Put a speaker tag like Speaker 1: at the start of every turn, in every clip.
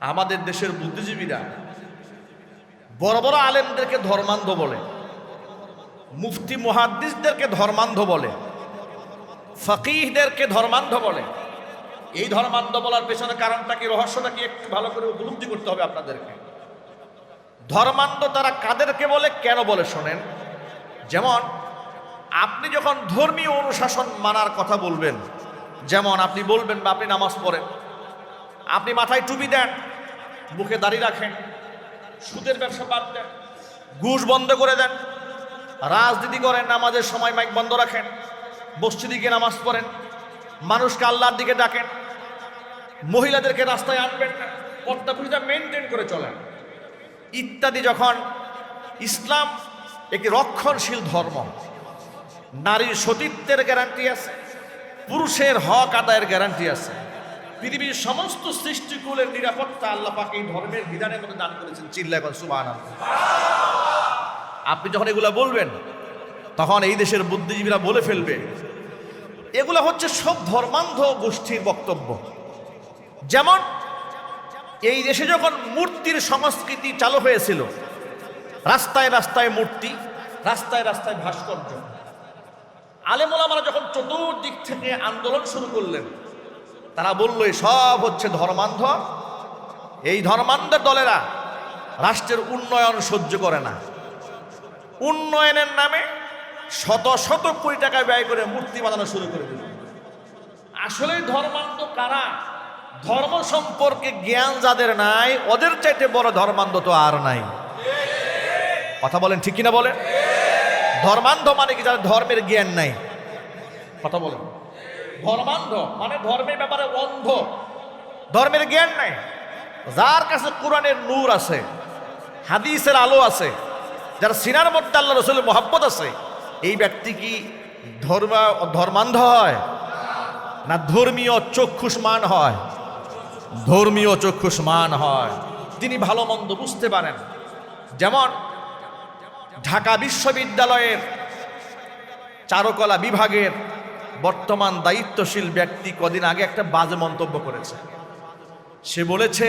Speaker 1: আমাদের দেশের বুদ্ধিজীবীরা বড় বড় আলেমদেরকে ধর্মান্ধ বলে, মুফতি মুহাদ্দিসদেরকে ধর্মান্ধ বলে, ফকিহদেরকে ধর্মান্ধ বলে। এই ধর্মান্ধ বলার পেছনে কারণটা কি, রহস্যটা কি, একটু ভালো করে উপলব্ধি করতে হবে আপনাদেরকে। ধর্মান্ধ তারা কাদেরকে বলে, কেন বলে শোনেন? যেমন, আপনি যখন ধর্মীয় অনুশাসন মানার কথা বলবেন, যেমন আপনি বলবেন বা আপনি নামাজ পড়েন, আপনি মাথায় টুপি দেন মুখে দাড়ি রাখেন, সুদের ব্যবসা বাদ দেন, ঘুষ বন্ধ করে দেন, রাজনীতি করেন, নামাজের সময় মাইক বন্ধ রাখেন, মসজিদে গিয়ে নামাজ পড়েন, মানুষকে আল্লাহর দিকে ডাকেন, মহিলাদেরকে রাস্তায় আনবেন না পর্দা পরিচয় মেনটেন করে চলেন। ইত্যাদি যখন ইসলাম একটি রক্ষণশীল ধর্ম, নারীর সতীত্বের গ্যারান্টি আছে, পুরুষের হক আদায়ের গ্যারান্টি আছে পৃথিবীর সমস্ত সৃষ্টিকুলের নিরাপত্তা আল্লাহ পাক এই ধর্মের বিধানের মধ্যে দান করেছেন। চিল্লা এখন সুবাহ আপনি যখন এগুলা বলবেন, তখন এই দেশের বুদ্ধিজীবীরা বলে ফেলবে, এগুলো হচ্ছে সব ধর্মান্ধ গোষ্ঠীর বক্তব্য। যেমন, এই দেশে যখন মূর্তির সংস্কৃতি চালু হয়েছিল, রাস্তায় রাস্তায় মূর্তি, রাস্তায় রাস্তায় ভাস্কর্য, আলেমোলামারা যখন চতুর্দিক থেকে আন্দোলন শুরু করলেন তারা বলল, "এ সব হচ্ছে ধর্মান্ধ। এই ধর্মান্ধের দলেরা রাষ্ট্রের উন্নয়ন সহ্য করে না। উন্নয়নের নামে শত শত কোটি টাকা ব্যয় করে মূর্তি বানানো শুরু করে দিল। আসলে ধর্মান্ধ কারা? ধর্ম সম্পর্কে জ্ঞান যাদের নাই, ওদের চাইতে বড় ধর্মান্ধ তো আর নাই। কথা বলেন, ঠিক কিনা বলেন? ধর্মান্ধ মানে কি? যাদের ধর্মের জ্ঞান নাই। কথা বলেন। ধর্মান্ধ মানে ধর্মের ব্যাপারে অন্ধ। ধর্মের জ্ঞান নাই। যার কাছে কোরআনের নূর আছে, হাদিসের আলো আছে, যার সিনার মধ্যে আল্লাহ রসুলের মহাব্বত আছে, এই ব্যক্তি কি ধর্ম, ধর্মান্ধ হয় না ধর্মীয় চক্ষুষ্মান হয়? ধর্মীয় চক্ষুষ্মান হয়। তিনি ভালো মন্দ বুঝতে পারেন। যেমন ঢাকা বিশ্ববিদ্যালয়ের চারুকলা বিভাগের বর্তমান দায়িত্বশীল ব্যক্তি কদিন আগে একটা বাজে মন্তব্য করেছে। সে বলেছে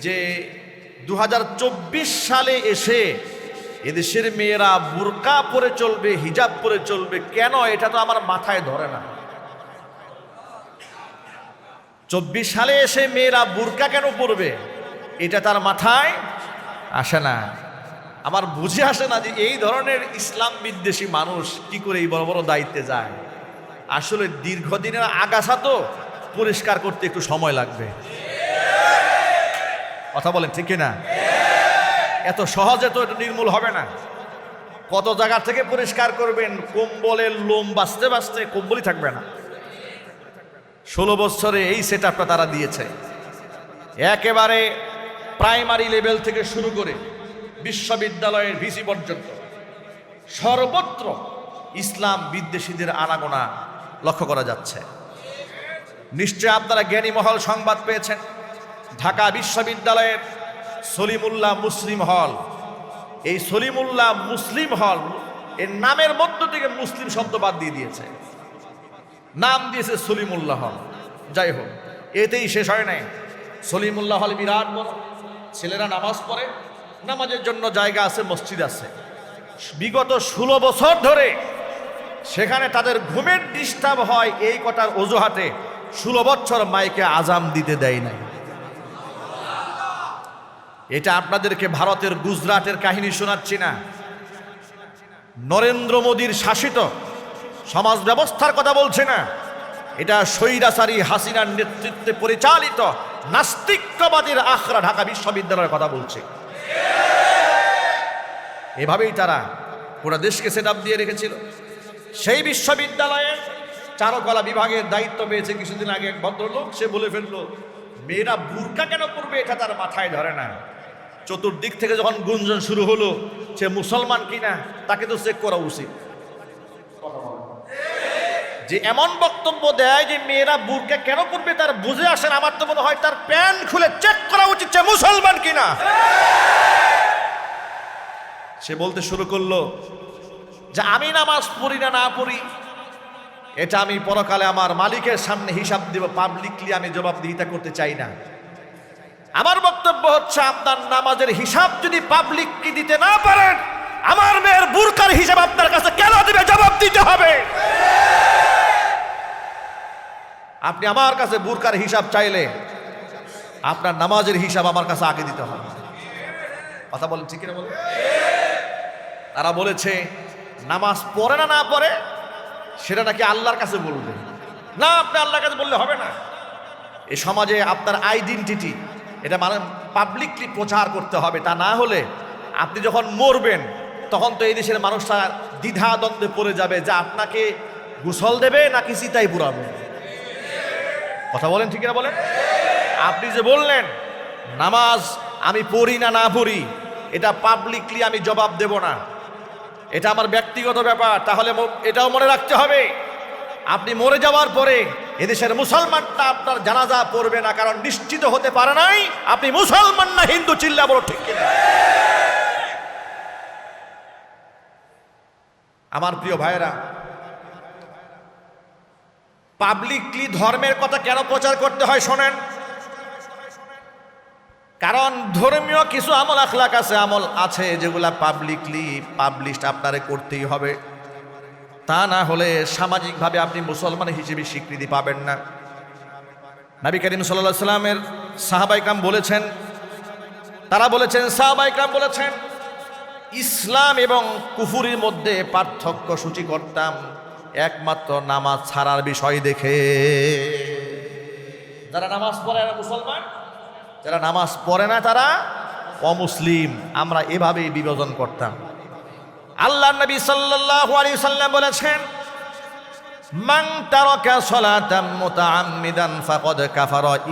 Speaker 1: যে দু হাজার চব্বিশ সালে এসে এদেশের মেয়েরা বুরকা পরে চলবে, হিজাব পরে চলবে, কেন? এটা তো আমার মাথায় ধরে না। চব্বিশ সালে এসে মেয়েরা বুরকা কেন পরবে? এটা তার মাথায় আসে না। আমার বুঝে আসে না যে এই ধরনের ইসলাম বিদ্বেষী মানুষ কি করে এই বড় বড় দায়িত্বে যায়। আসলে দীর্ঘদিনের আগাছা তো পরিষ্কার করতে একটু সময় লাগবে। কথা বলেন, ঠিক না এত সহজে তো এটা নির্মূল হবে না। কত জায়গা থেকে পরিষ্কার করবেন, কম্বলের লোম বাঁচতে বাঁচতে কম্বলই থাকবে না। ষোলো বছরে এই সেট তারা দিয়েছে। একেবারে প্রাইমারি লেভেল থেকে শুরু করে বিশ্ববিদ্যালয়ের ভিসি পর্যন্ত সর্বত্র ইসলাম বিদ্বেষীদের আনাগোনা লক্ষ্য করা যাচ্ছে। নিশ্চয় আপনারা জ্ঞানী মহল সংবাদ পেয়েছেন। ঢাকা বিশ্ববিদ্যালয়ের সলিমুল্লাহ মুসলিম হল। এই সলিমুল্লাহ মুসলিম হল এর নামের মধ্য থেকে মুসলিম শব্দ বাদ দিয়ে দিয়েছে। নাম দিয়েছে সলিমুল্লাহ হল। যাই হোক, এতেই শেষ হয় নাই। সলিমুল্লাহ হল বিরাট বড়। ছেলেরা নামাজ পড়ে। নামাজের জন্য জায়গা আছে, মসজিদ আছে। বিগত ষোলো বছর ধরে সেখানে তাদের ঘুমের ডিস্টার্ব হয় এই কটার অজুহাতে ষোলো বছর মাইকে আজাম দিতে দেয় নাই। এটা আপনাদেরকে ভারতের গুজরাটের কাহিনী শোনাচ্ছি না। নরেন্দ্র মোদীর শাসিত সমাজ ব্যবস্থার কথা বলছে না। এটা স্বৈরাচারী হাসিনার নেতৃত্বে পরিচালিত নাস্তিকবাদীর আখড়া ঢাকা বিশ্ববিদ্যালয়ের কথা বলছে। এভাবেই তারা পুরো দেশকে সেট দিয়ে রেখেছিল। সেই বিশ্ববিদ্যালয়ের চারুকলা বিভাগের দায়িত্ব পেয়েছে কিছুদিন আগে এক ভদ্রলোক। সে বলে ফেলল, মেয়েরা বুরকা কেন করবে এটা তার মাথায় ধরে না। চতুর্দিক থেকে যখন গুঞ্জন শুরু হলো, সে মুসলমান কিনা তাকে তো চেক করা উচিত। যে এমন বক্তব্য দেয় যে মেয়েরা বুরকা কেন করবে তার বুঝে আসেন আমার তো মনে হয় তার প্যান্ট খুলে চেক করা উচিত সে মুসলমান কিনা। সে বলতে শুরু করল যে আমি নামাজ পড়ি না না পড়ি, এটা আমি পরকালে আমার মালিকের সামনে হিসাব দেব পাবলিকলি আমি জবাবদিহিতা করতে চাই না। আমার বক্তব্য হচ্ছে, আপনার নামাজের হিসাব যদি পাবলিক কি দিতে না পারেন, আমার মেয়ের বুরকার হিসাব আপনার কাছে কেন দিবে? জবাব দিতে হবে। আপনি আমার কাছে বুরকার হিসাব চাইলে, আপনার নামাজের হিসাব আমার কাছে আগে দিতে হবে। কথা বলেন, ঠিক কিনা বলেন? তারা বলেছে নামাজ পড়ে না না পড়ে, সেটা নাকি আল্লাহর কাছে বলবে। না, আপনি আল্লাহর কাছে বললে হবে না। এই সমাজে আপনার আইডেন্টিটি এটা মানে পাবলিকলি প্রচার করতে হবে। তা না হলে আপনি যখন মরবেন, তখন তো এই দেশের মানুষরা দ্বিধা দ্বন্দ্বে পড়ে যাবে যে আপনাকে গুসল দেবে নাকি চিতাই পুরাবে। কথা বলেন ঠিক না বলেন? আপনি যে বললেন, নামাজ আমি পড়ি না না পড়ি, এটা পাবলিকলি আমি জবাব দেব না। এটা আমার ব্যক্তিগত ব্যাপার, তাহলে এটাও মনে রাখতে হবে। আপনি মরে যাওয়ার পরে এদেশের মুসলমানটা আপনার জানাজা পড়বে না, কারণ নিশ্চিত হতে পারে নাই, আপনি মুসলমান না হিন্দু, চিল্লা বড় ঠিক আমার প্রিয় ভাইয়েরা পাবলিকলি ধর্মের কথা কেন প্রচার করতে হয় শোনেন? কারণ ধর্মীয় কিছু আমল আখলাক আছে, আমল আছে যেগুলা পাবলিকলি পাবলিশ আপনারে করতেই হবে। তা না হলে সামাজিকভাবে আপনি মুসলমান হিসেবে স্বীকৃতি পাবেন না। নবী করিম সাল্লাহ সাল্লামের সাহাবাইকাম বলেছেন, তারা বলেছেন সাহাবাইকাম বলেছেন, ইসলাম এবং কুফুরির মধ্যে পার্থক্য সূচি করতাম একমাত্র নামাজ ছাড়ার বিষয় দেখে। যারা নামাজ পড়ে মুসলমান। যারা নামাজ পড়ে না তারা অমুসলিম। আমরা এভাবেই বিভাজন করতাম। আল্লাহ নবী সাল্লাল্লাহু আলাইহি সাল্লাম বলেছেন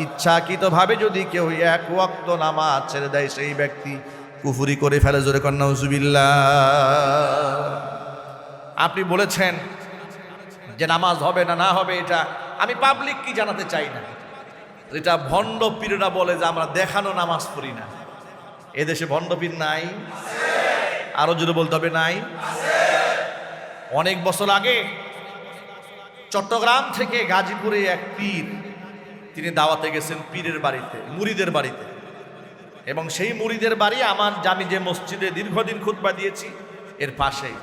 Speaker 1: ইচ্ছাকৃতভাবে যদি কেউ এক ওয়াক্ত নামাজ ছেড়ে দেয়, সেই ব্যক্তি কুফরি করে ফেলে। জোরে কন্যা আপনি বলেছেন যে নামাজ হবে না না হবে এটা। আমি পাবলিক কি জানাতে চাই না? এটা ভণ্ড পীররা বলে যে আমরা দেখানো নামাজ পড়ি না। এদেশে ভণ্ড পীর নাই। আরও জোরে বলতে হবে নাই। অনেক বছর আগে চট্টগ্রাম থেকে গাজীপুরে এক পীর, তিনি দাওয়াতে গেছেন পীরের বাড়িতে, মুড়িদের বাড়িতে। এবং সেই মুড়িদের বাড়ি আমার জামি যে মসজিদে দীর্ঘদিন খুতবা দিয়েছি, এর পাশেই।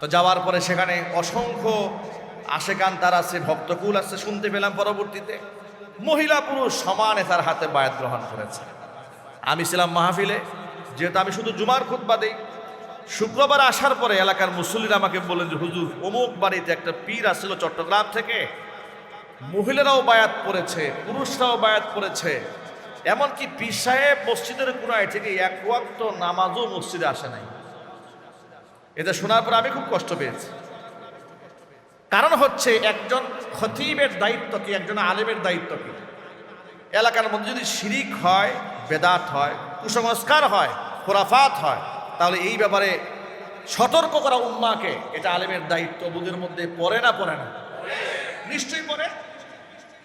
Speaker 1: তো যাওয়ার পরে সেখানে অসংখ্য আশেকান তার আছে, ভক্তকুল আছে, শুনতে পেলাম পরবর্তীতে। মহিলা পুরুষ সমানে তার হাতে বায়াত গ্রহণ করেছে। আমি ছিলাম মাহফিলে, যেহেতু আমি শুধু জুমার খুতবা দিই। শুক্রবার আসার পরে এলাকার মুসল্লিরা আমাকে বললেন যে, হুজুর, অমুক বাড়িতে একটা পীর আসছিল চট্টগ্রাম থেকে। মহিলারাও বায়াত পড়েছে পুরুষরাও বায়াত পড়েছে এমনকি পীর সাহেব মসজিদের কোনায় থেকে এক ওয়াক্ত নামাজও মসজিদে আসে নাই। এটা শোনার পর আমি খুব কষ্ট পেয়েছি। কারণ হচ্ছে একজন খতিবের দায়িত্ব কি, একজন আলেমের দায়িত্ব কি? এলাকার মধ্যে যদি শিরিক হয়, বেদাত হয়, কুসংস্কার হয়, খোরাফাত হয়, তাহলে এই ব্যাপারে সতর্ক করা উম্মাকে এটা আলেমের দায়িত্ব। বুধের মধ্যে পড়ে না পড়ে না? নিশ্চয়ই পড়ে।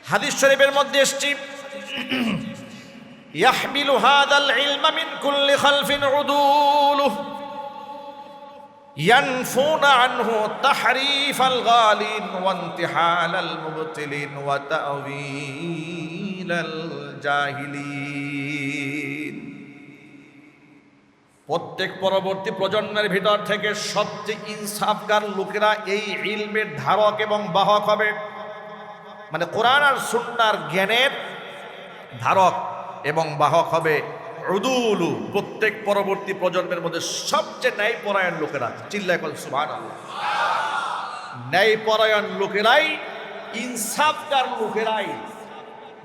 Speaker 1: হাদিস শরীফের মধ্যে এসছি। ইয়াহমিলু হাদাল ইলমা মিন কুল্লি খালফিন উদুলুহু। ينفون عنه تحريف الغالين وانتحال المبتلين وتأويل الجاهلين প্রত্যেক পরবর্তী প্রজন্মের ভিতর থেকে সবচেয়ে ইনসাফগার লোকেরা এই ইলমের ধারক এবং বাহক হবে মানে কোরআন আর সুন্নার জ্ঞানের ধারক এবং বাহক হবে উদুলু, প্রত্যেক পরবর্তী প্রজন্মের মধ্যে সবচেয়ে ন্যায় পরায়ণ লোকেরা, চিল্লায় কল সুভান ন্যায় পরায়ণ লোকেরাই, ইনসাফকার লোকেরাই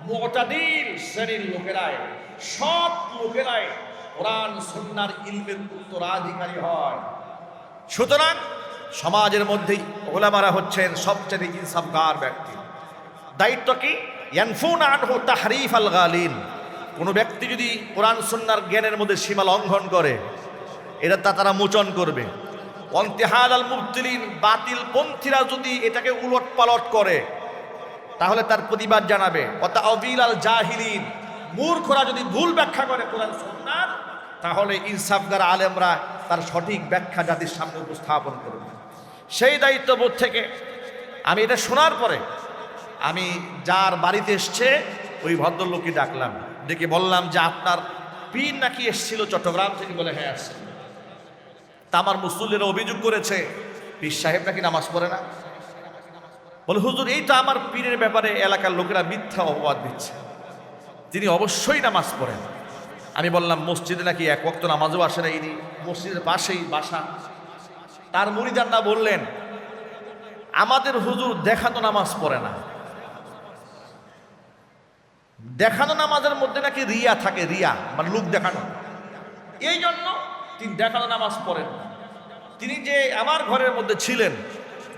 Speaker 1: মোটাদিল শ্রেণির লোকেরাই সব লোকেরাই কোরআন, সুন্নার ইলমের উত্তরাধিকারী হয়। সুতরাং সমাজের মধ্যেই ওলামারা হচ্ছেন সবচেয়ে ইনসাফকার ব্যক্তি। দায়িত্ব কি? ইয়ানফুন আনহু তাহরিফ আল গালিন কোনো ব্যক্তি যদি কোরআন সুন্নার জ্ঞানের মধ্যে সীমা লঙ্ঘন করে, এটা তা তারা মোচন করবে। অন্তেহাল আল মুবতিলিন, বাতিল পন্থীরা যদি এটাকে উলট পালট করে, তাহলে তার প্রতিবাদ জানাবে। অতা অবিল আল জাহিলিন, মূর্খরা যদি ভুল ব্যাখ্যা করে কোরআন সুন্নার, তাহলে ইনসাফগার আলেমরা তার সঠিক ব্যাখ্যা জাতির সামনে উপস্থাপন করবে। সেই দায়িত্ববোধ থেকে আমি এটা শোনার পরে, আমি যার বাড়িতে এসছে, ওই ভদ্রলোককে ডাকলাম। ডেকে বললাম যে আপনার পীর নাকি এসেছিল চট্টগ্রাম থেকে বলে হ্যাঁ আসছে তা আমার মুসল্লিরা অভিযোগ করেছে, পীর সাহেব নাকি নামাজ পড়ে না? বলে, হুজুর, এই তো আমার পীরের ব্যাপারে এলাকার লোকেরা মিথ্যা অপবাদ দিচ্ছে। তিনি অবশ্যই নামাজ পড়েন। আমি বললাম, মসজিদে নাকি এক ওয়াক্ত নামাজও আসে না ইনি? মসজিদের পাশেই বাসা। তার মুরিদান্না বললেন, আমাদের হুজুর দেখানো নামাজ পড়ে না। দেখানো নামাজের মধ্যে নাকি রিয়া থাকে, রিয়া মানে লুক দেখানো। এই জন্য তিনি দেখানো নামাজ পড়েন তিনি যে আমার ঘরের মধ্যে ছিলেন,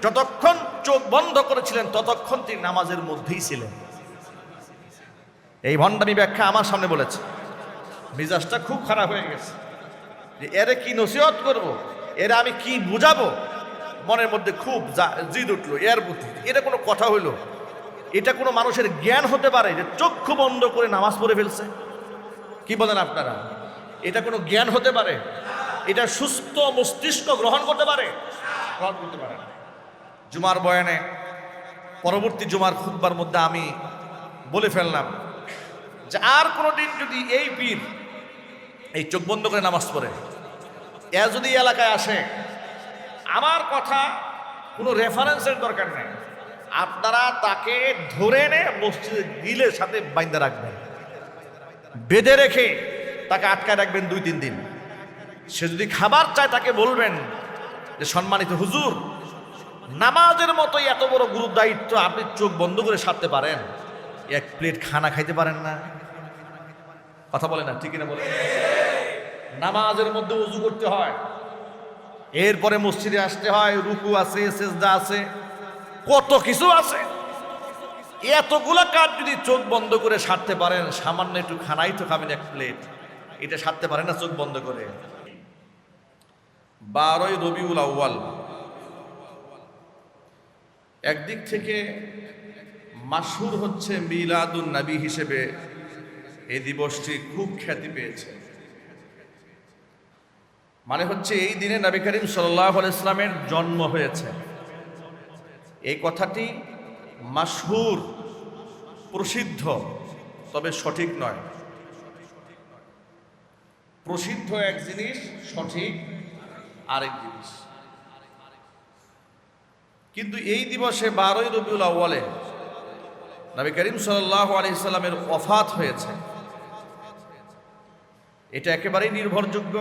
Speaker 1: যতক্ষণ চোখ বন্ধ করেছিলেন, ততক্ষণ তিনি নামাজের মধ্যেই ছিলেন। এই ভণ্ডামি ব্যাখ্যা আমার সামনে বলেছে। মিজাজটা খুব খারাপ হয়ে গেছে। যে এরে কি নসিহত করব? এরা আমি কি বুঝাবো? মনের মধ্যে খুব জিদ উঠল, এর বুদ্ধি এটা কোনো কথা হইল। এটা কোনো মানুষের জ্ঞান হতে পারে যে চক্ষু বন্ধ করে নামাজ পড়ে ফেলছে? কি বলেন আপনারা? এটা কোনো জ্ঞান হতে পারে? এটা সুস্থ মস্তিষ্ক গ্রহণ করতে পারে? গ্রহণ করতে পারে জুমার বয়ানে, পরবর্তী জুমার খুতবার মধ্যে আমি বলে ফেললাম যে আর কোনো দিন যদি এই পীর এই চোখ বন্ধ করে নামাজ পড়ে, এ যদি এলাকায় আসে, আমার কথা কোনো রেফারেন্সের দরকার নেই। আপনারা তাকে ধরে এনে মসজিদে গিলের সাথে বাইন্দা রাখবেন। বেঁধে রেখে তাকে আটকায় রাখবেন দুই, তিন দিন। সে যদি খাবার চায় তাকে বলবেন যে, সম্মানিত হুজুর, নামাজের মতোই এত বড় গুরু দায়িত্ব আপনি চোখ বন্ধ করে সারতে পারেন। এক প্লেট খানা খাইতে পারেন না। কথা বলে না, ঠিক না বলে? নামাজের মধ্যে উজু করতে হয়। এরপরে মসজিদে আসতে হয়, রুকু আছে, সেজদা আছে। কত কিছু আছে। এতগুলা কাজ যদি চোখ বন্ধ করে সারতে পারেন, সামান্য একটু খানাই তো খাবেন এক প্লেট। এটা সারতে পারেন না চোখ বন্ধ করে। বারোই রবিউল আউ্য়াল। একদিক থেকে মাসুর হচ্ছে মিলাদুন নবী হিসেবে এই দিবসটি খুব খ্যাতি পেয়েছে। মানে হচ্ছে এই দিনে নবী করিম সাল্লাহ ইসলামের জন্ম হয়েছে। এই কথাটি মাসহুর প্রসিদ্ধ, তবে সঠিক নয়। প্রসিদ্ধ এক জিনিস, সঠিক আরেক জিনিস। কিন্তু এই দিবসে বারোই রবিউল আউ্বালে নবী করিম সাল্লাহ আলহিসাল্লামের অফাত হয়েছে। এটা একেবারেই নির্ভরযোগ্য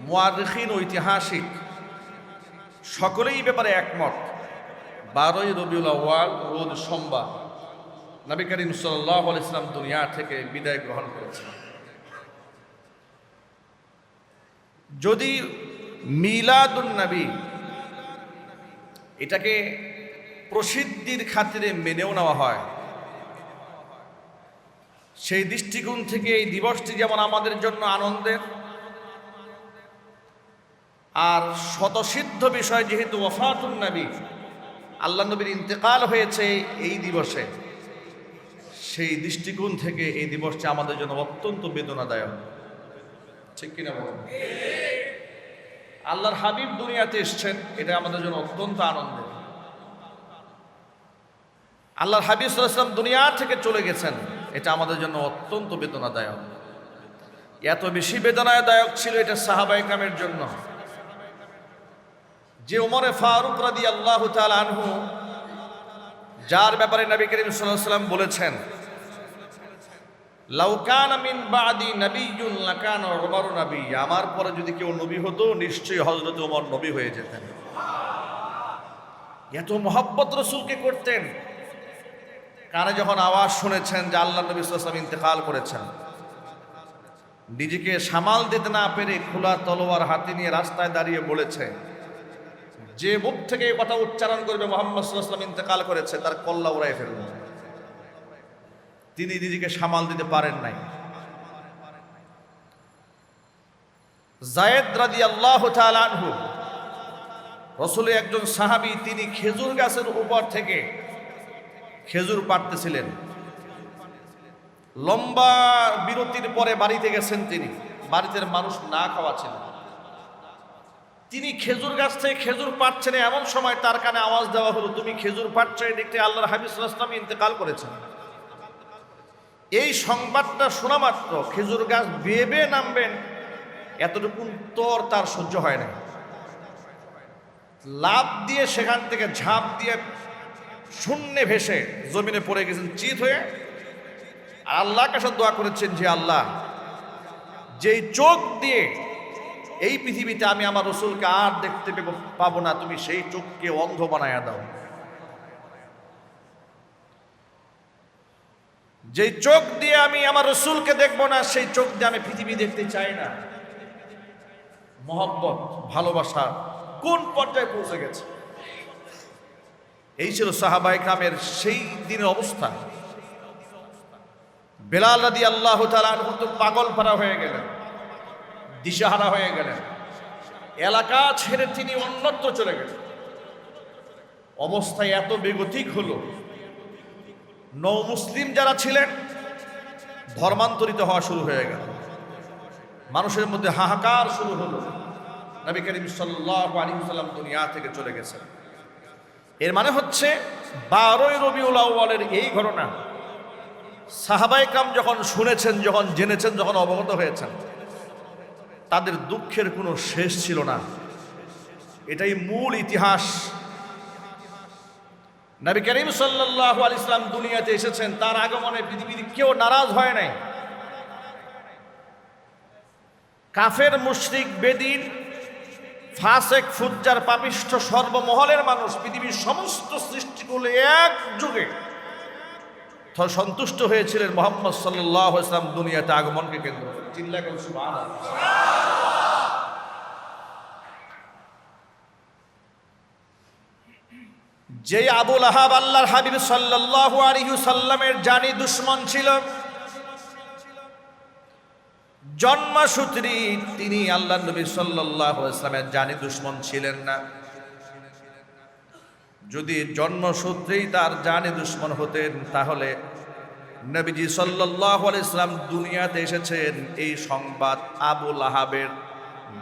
Speaker 1: মুয়ারিখিন ঐতিহাসিক, সকলেই ব্যাপারে একমত। বারোই রবিউল আউ্য়াল, রোজ সোমবার। নবী করিম সাল্লাহ ইসলাম দুনিয়া থেকে বিদায় গ্রহণ করেছেন। যদি মিলাদুন নবী এটাকে প্রসিদ্ধির খাতিরে মেনেও নেওয়া হয়, সেই দৃষ্টিকোণ থেকে এই দিবসটি যেমন আমাদের জন্য আনন্দের, আর শতসিদ্ধ বিষয় যেহেতু ওফাতুন নবী আল্লাহ নবীর ইন্তেকাল হয়েছে এই দিবসে। সেই দৃষ্টিকোণ থেকে এই দিবসটি আমাদের জন্য অত্যন্ত বেদনাদায়ক। ঠিক কিনা বলুন আল্লাহর হাবিব দুনিয়াতে এসছেন, এটা আমাদের জন্য অত্যন্ত আনন্দের। আল্লাহর হাবিব সাল্লাম দুনিয়া থেকে চলে গেছেন, এটা আমাদের জন্য অত্যন্ত বেদনাদায়ক। এত বেশি বেদনাদায়ক ছিল এটা সাহাবাই কামের জন্য। যে ওমরে ফারুক রাদি আল্লাহ আনহু, যার ব্যাপারে নবী করিম সাল্লাম বলেছেন লাউকান মিন বাদি নবিয়ুন লাকান ওমর নবী আমার পরে যদি কেউ নবী হতো, নিশ্চয়ই হযরত ওমর নবী হয়ে যেতেন। এত মোহাব্বত রসুলকে করতেন। কানে যখন আওয়াজ শুনেছেন যে আল্লাহ নবী সাল্লাম ইন্তেকাল করেছেন, নিজেকে সামাল দিতে না পেরে খোলা তলোয়ার হাতে নিয়ে রাস্তায় দাঁড়িয়ে বলেছে যে মুখ থেকে এই কথা উচ্চারণ করবে মোহাম্মদ সাল্লাম ইন্তেকাল করেছে, তার কল্লা উড়াই ফেলবে তিনি নিজেকে সামাল দিতে পারেন নাই। জায়েদ রাদি আল্লাহ আনহু একজন সাহাবি তিনি খেজুর গাছের উপর থেকে খেজুর পাড়তেছিলেন। লম্বা বিরতির পরে বাড়িতে গেছেন তিনি। বাড়িতে মানুষ না খাওয়া ছিল তিনি খেজুর গাছ থেকে খেজুর পাচ্ছেন এমন সময় তার কানে আওয়াজ দেওয়া হলো, তুমি খেজুর পাচ্ছ এই দেখতে আল্লাহর হাবিজ ইসলাম ইন্তেকাল করেছেন। এই সংবাদটা শোনা মাত্র, খেজুর গাছ বেয়ে নামবেন, এতটুকু তোর তার সহ্য হয় না লাভ দিয়ে সেখান থেকে ঝাঁপ দিয়ে শূন্যে ভেসে জমিনে পড়ে গেছেন, চিত হয়ে। আর আল্লাহ কাছে দোয়া করেছেন যে, আল্লাহ, যেই চোখ দিয়ে এই পৃথিবীতে আমি আমার রসুলকে আর দেখতে পাবো না, তুমি সেই চোখকে অন্ধ বানায়া দাও। যেই চোখ দিয়ে আমি আমার রসুলকে দেখব না, সেই চোখ দিয়ে আমি পৃথিবী দেখতে চাই না। মহব্বত, ভালোবাসা কোন পর্যায়ে পৌঁছে গেছে? এই ছিল সাহাবাই গ্রামের সেই দিনের অবস্থা। বেলাল রাদি আল্লাহ মতো পাগল পারা হয়ে গেলেন। দিশাহারা হয়ে গেলেন। এলাকা ছেড়ে তিনি অন্যত্র চলে গেলেন। অবস্থায় এত বেগতিক হলো। নৌ মুসলিম যারা ছিলেন, ধর্মান্তরিত হওয়া শুরু হয়ে গেল। মানুষের মধ্যে হাহাকার শুরু হলো। নবী করিম সাল্লাহ আলী সাল্লাম দুনিয়া থেকে চলে গেছেন। এর মানে হচ্ছে, বারোই রবিউল আউ্বালের এই ঘটনা সাহাবাই কাম যখন শুনেছেন, যখন জেনেছেন, যখন অবগত হয়েছেন তাদের দুঃখের কোনো শেষ ছিল না। এটাই মূল ইতিহাস। নবী করিম সাল্লাহ আল ইসলাম দুনিয়াতে এসেছেন, তার আগমনে পৃথিবীর কেউ নারাজ হয় নাই। কাফের, মুশরিক, বেদিন, ফাসেক, ফুজ্জার, পাপিষ্ঠ, সর্বমহলের মানুষ পৃথিবীর সমস্ত সৃষ্টিগুলো এক যুগে সন্তুষ্ট হয়েছিলেন মোহাম্মদ সাল্লাহ ইসলাম দুনিয়াতে আগমনকে কেন্দ্র করে। চিল্লা করে সুবহানাল্লাহ। যে আবুল আহাব আল্লাহর হাবিব সাল্লাল্লাহু আলাইহি সাল্লামের জানি দুশ্মন ছিল। জন্মসূত্রী তিনি আল্লাহ নবী সাল্লাল্লাহু আলাইহি সাল্লামের জানি দুশ্মন ছিলেন না। যদি জন্মসূত্রেই তার জানি দুশ্মন হতেন, তাহলে নবীজি সাল্লাল্লাহু আলাইহি সাল্লাম দুনিয়াতে এসেছেন। এই সংবাদ আবুল আহাবের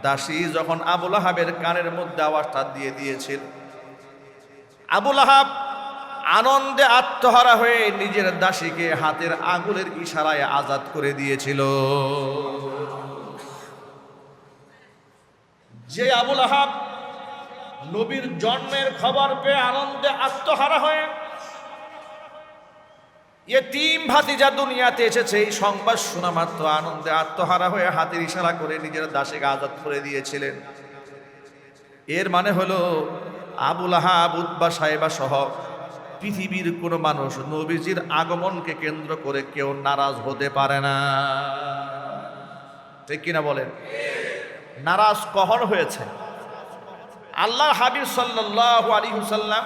Speaker 1: দাসী যখন আবুল আহাবের কানের মধ্যে আওয়াজটা দিয়ে দিয়েছিল। আবুল আহাব আনন্দে আত্মহারা হয়ে নিজের দাসীকে হাতের আঙুলের ইশারায় আজাদ করে দিয়েছিল। যে আবুল আহাব নবীর জন্মের খবর পেয়ে আনন্দে আত্মহারা হয়ে এ তিন ভাতিজা দুনিয়াতে এসেছে, এই সংবাদ শোনা মাত্র আনন্দে আত্মহারা হয়ে হাতের ইশারা করে নিজের দাসীকে আজাদ করে দিয়েছিলেন। এর মানে হলো আবুল আহাব উদ্বা সাহেবা সহ পৃথিবীর কোনো মানুষ নবীজির আগমনকে কেন্দ্র করে কেউ নারাজ হতে পারে না। ঠিক কিনা বলেন? নারাজ কখন হয়েছে? আল্লাহ হাবিব সাল্লাহ আলী হুসাল্লাম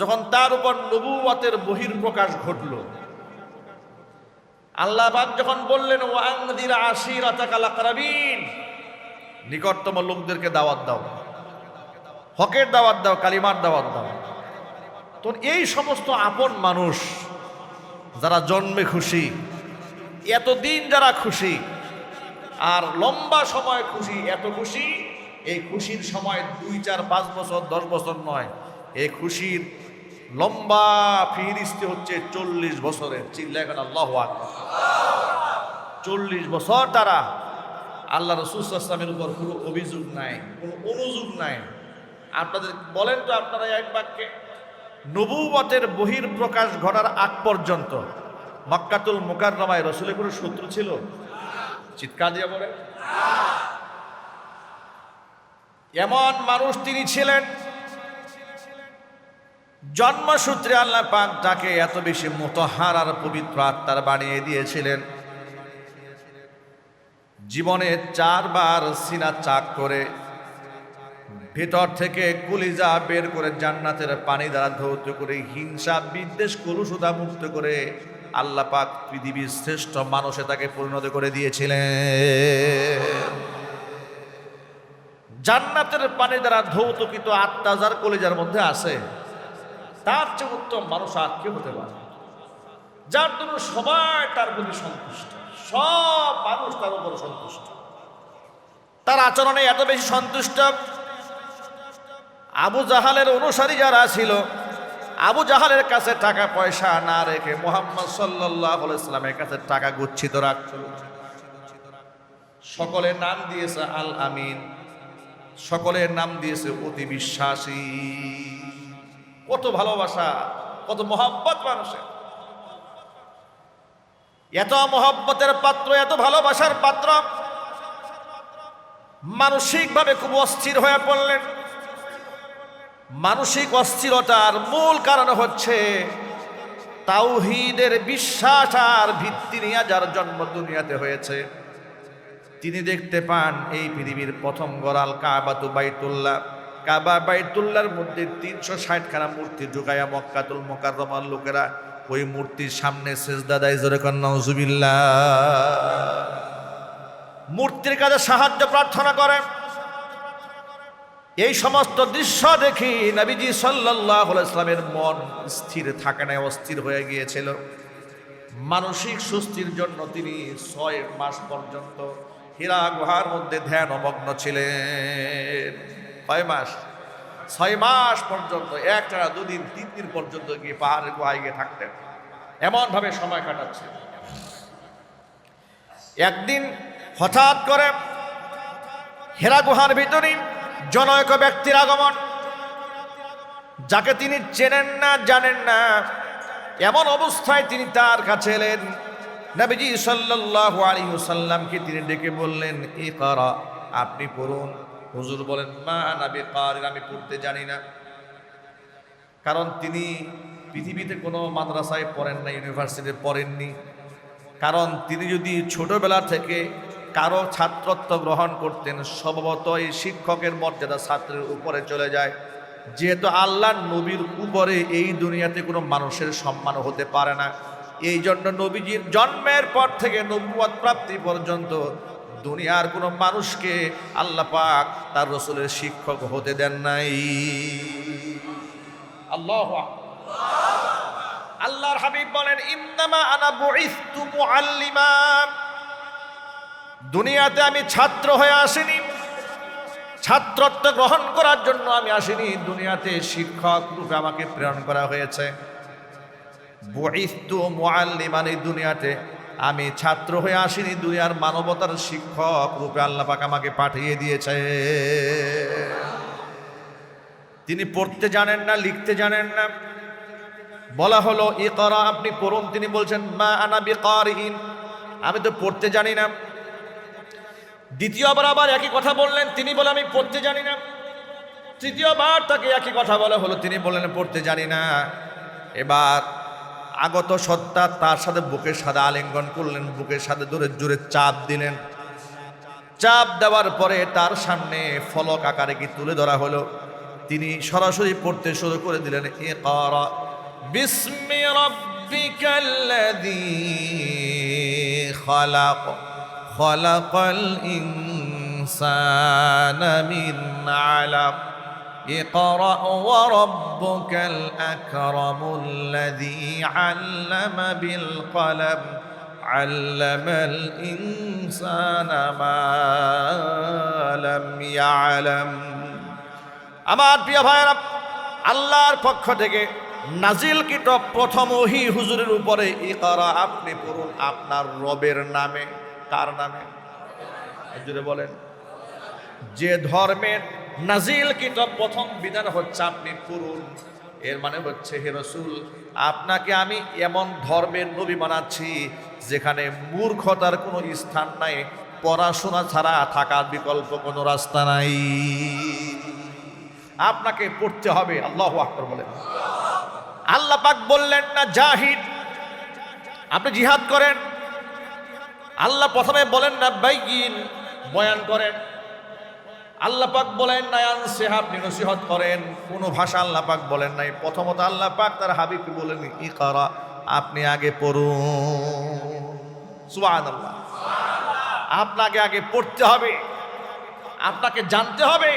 Speaker 1: যখন তার উপর নবুয়াতের বহির প্রকাশ ঘটল, আল্লাহ যখন বললেন ও আংদির আশির আতাকালাকারাবিন নিকটতম লোকদেরকে দাওয়াত দাও। হকের দাওয়াত দাও, কালিমার দাওয়াত দাও। তো এই সমস্ত আপন মানুষ যারা জন্মে খুশি, এতদিন যারা খুশি, আর লম্বা সময় খুশি, এত খুশি, এই খুশির সময় দুই, চার, পাঁচ বছর, দশ বছর নয়, এই খুশির লম্বা ফিরিস্তি হচ্ছে চল্লিশ বছরের চিল্লা এখন আল্লাহ চল্লিশ বছর তারা আল্লাহ রসুলামের উপর কোনো অভিযোগ নাই, কোনো অনুযোগ নাই। আপনাদের বলেন তো আপনারা এক বাক্যে। নবুবতের বহির প্রকাশ ঘটার আগ পর্যন্ত মক্কাতুল মোকাররমায় রসুলের কোনো শত্রু ছিল? চিৎকার দিয়ে বলে এমন মানুষ তিনি ছিলেন, জন্মসূত্রে আল্লাহ পাক যাকে এত বেশি মোতহার আর পবিত্র আত্মার বানিয়ে দিয়েছিলেন। জীবনে চারবার সিনা চাক করে ভেতর থেকে কুলিজা বের করে জান্নাতের পানি দ্বারা ধৌত করে হিংসা, বিদ্বেষ, কলুষতা মুক্ত করে আল্লাহ পাক পৃথিবীর শ্রেষ্ঠ মানুষে তাকে পরিণত করে দিয়েছিলেন। জান্নাতের পানি দ্বারা ধৌতকৃত আত্মা যার কলিজার মধ্যে আছে, তার চেয়ে উত্তম মানুষ আর কেউ হতে পারে যার জন্য সবাই তার প্রতি সন্তুষ্ট, সব মানুষ তার উপর সন্তুষ্ট। তার আচরণে এত বেশি সন্তুষ্ট আবু জাহালের অনুসারী যারা ছিল, আবু জাহালের কাছে টাকা পয়সা না রেখে মোহাম্মদ সাল্লাহ ইসলামের কাছে টাকা গুচ্ছিত রাখত। সকলের নাম দিয়েছে আল আমিন, সকলের নাম দিয়েছে অতি বিশ্বাসী। কত ভালোবাসা, কত মোহাব্বত মানুষের। এত মহব্বতের পাত্র, এত ভালোবাসার পাত্র। মানসিকভাবে খুব অস্থির হয়ে পড়লেন। মানসিক অস্থিরতার মূল কারণ হচ্ছে তাওহিদের বিশ্বাস আর ভিত্তি নিয়ে যার জন্ম দুনিয়াতে হয়েছে। তিনি দেখতে পান এই পৃথিবীর প্রথম গড়াল কাবাতু বাইতুল্লাহ। কাবা বাইতুল্লাহর মধ্যে তিনশো ষাটখানা মূর্তি ঢুকাইয়া মক্কাতুল মোকাররমার লোকেরা ওই মূর্তির সামনে সেজদা দেয়, জোরে কন্যা মূর্তির কাছে সাহায্য প্রার্থনা করে। এই সমস্ত দৃশ্য দেখি নবীজি সাল্লাহ ইসলামের মন স্থির থাকে না অস্থির হয়ে গিয়েছিল। মানসিক সুস্থির জন্য তিনি ছয় মাস পর্যন্ত হীরা গুহার মধ্যে ধ্যান অমগ্ন ছিলেন। কয় মাস? ছয় মাস পর্যন্ত, একটা দুদিন, তিন দিন পর্যন্ত গিয়ে পাহাড়ের গুহায় গিয়ে থাকতেন। এমনভাবে সময় কাটাচ্ছে। একদিন হঠাৎ করে হেরা গুহার ভিতরে জনৈক ব্যক্তির আগমন। যাকে তিনি চেনেন না, জানেন না, এমন অবস্থায় তিনি তার কাছে এলেন। নবীজি সাল্লাল্লাহু আলাইহি সাল্লামকে তিনি ডেকে বললেন এ করা আপনি পড়ুন। হুজুর বলেন, মা নাবি কারিন আমি পড়তে জানি না। কারণ তিনি পৃথিবীতে কোনো মাদ্রাসায় পড়েন না, ইউনিভার্সিটিতে পড়েননি। কারণ তিনি যদি ছোটবেলা থেকে কারও ছাত্রত্ব গ্রহণ করতেন, সম্ভবত এই শিক্ষকের মর্যাদা ছাত্রের উপরে চলে যায়। যেহেতু আল্লাহ নবীর উপরে এই দুনিয়াতে কোনো মানুষের সম্মান হতে পারে না এই জন্য নবীজির জন্মের পর থেকে নবুয়াদ প্রাপ্তি পর্যন্ত দুনিয়ার কোনো মানুষকে আল্লাহ পাক তার রসুলের শিক্ষক হতে দেন নাই। আল্লাহ আল্লাহর হাবিব বলেন, ইন্নামা আনা বুইস্তু মুআল্লিমা। দুনিয়াতে আমি ছাত্র হয়ে আসিনি। ছাত্রত্ব গ্রহণ করার জন্য আমি আসিনি। দুনিয়াতে শিক্ষক রূপে আমাকে প্রেরণ করা হয়েছে। এই দুনিয়াতে আমি ছাত্র হয়ে আসিনি। দুনিয়ার মানবতার শিক্ষক রূপে আল্লাহ পাক আমাকে পাঠিয়ে দিয়েছে। তিনি পড়তে জানেন না, লিখতে জানেন না। বলা হলো ই করা আপনি পড়ুন। তিনি বলছেন, মা আনা বিকারহীন আমি তো পড়তে জানি না। দ্বিতীয়বার আবার একই কথা বললেন, তিনি বলে, আমি পড়তে জানি না। তৃতীয়বার তাকে একই কথা বলা হলো, তিনি বললেন, পড়তে জানি না। এবার আগত সত্তা তার সাথে বুকের সাথে আলিঙ্গন করলেন, বুকের সাথে ধরে জোরে চাপ দিলেন। চাপ দেওয়ার পরে তার সামনে ফলক আকারে কি তুলে ধরা হলো, তিনি সরাসরি পড়তে শুরু করে দিলেন এ করা খালাক। খালাকাল ইনসানা মিন আলাক اقرأ وربك الأكرم الذي علم بالقلم علم الإنسان ما لم يعلم আমার প্রিয় ভাইরা আল্লাহর পক্ষ থেকে নাজিল কিতাব প্রথম ওহি হুজুরের উপরে ইকরা আপনি পড়ুন আপনার রবের নামে কার নামে? হুজুরে বলেন। যে ধর্মের নাজিল কিতাব প্রথম বিধান হচ্ছে আপনি পড়ুন। এর মানে হচ্ছে, হে রসুল, আপনাকে আমি এমন ধর্মের নবী বানাচ্ছি যেখানে মূর্খতার কোনো স্থান নাই, পড়াশোনা ছাড়া থাকার বিকল্প কোনো রাস্তা নাই। আপনাকে পড়তে হবে, আল্লাহ আকবর বলেন। আল্লাহ পাক বললেন, না, জাহিদ, আপনি জিহাদ করেন আল্লাহ প্রথমে বলেন না বাইগিন বয়ান করেন। আল্লাহ পাক বলেন নাই আনসে আপনি নসিহত করেন। কোনো ভাষা আল্লাহ পাক বলেন নাই। প্রথমত আল্লাহ পাক তার হাবিবকে বলেন ই করা আপনি আগে পড়ুন। সুবহানাল্লাহ। আপনাকে আগে পড়তে হবে, আপনাকে জানতে হবে।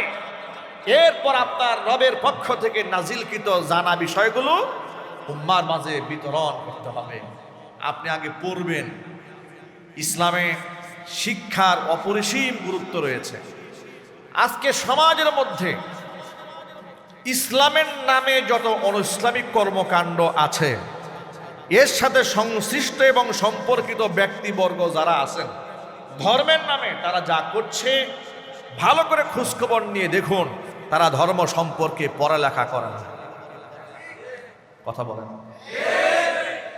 Speaker 1: এরপর আপনার রবের পক্ষ থেকে নাজিলকৃত জানা বিষয়গুলো উম্মার মাঝে বিতরণ করতে হবে। আপনি আগে পড়বেন। ইসলামে শিক্ষার অপরিসীম গুরুত্ব রয়েছে। আজকে সমাজের মধ্যে ইসলামের নামে যত অনইসলামিক কর্মকাণ্ড আছে, এর সাথে সংশ্লিষ্ট এবং সম্পর্কিত ব্যক্তিবর্গ যারা আছেন, ধর্মের নামে তারা যা করছে, ভালো করে খোঁজখবর নিয়ে দেখুন, তারা ধর্ম সম্পর্কে পড়ালেখা করে না কথা বলেন।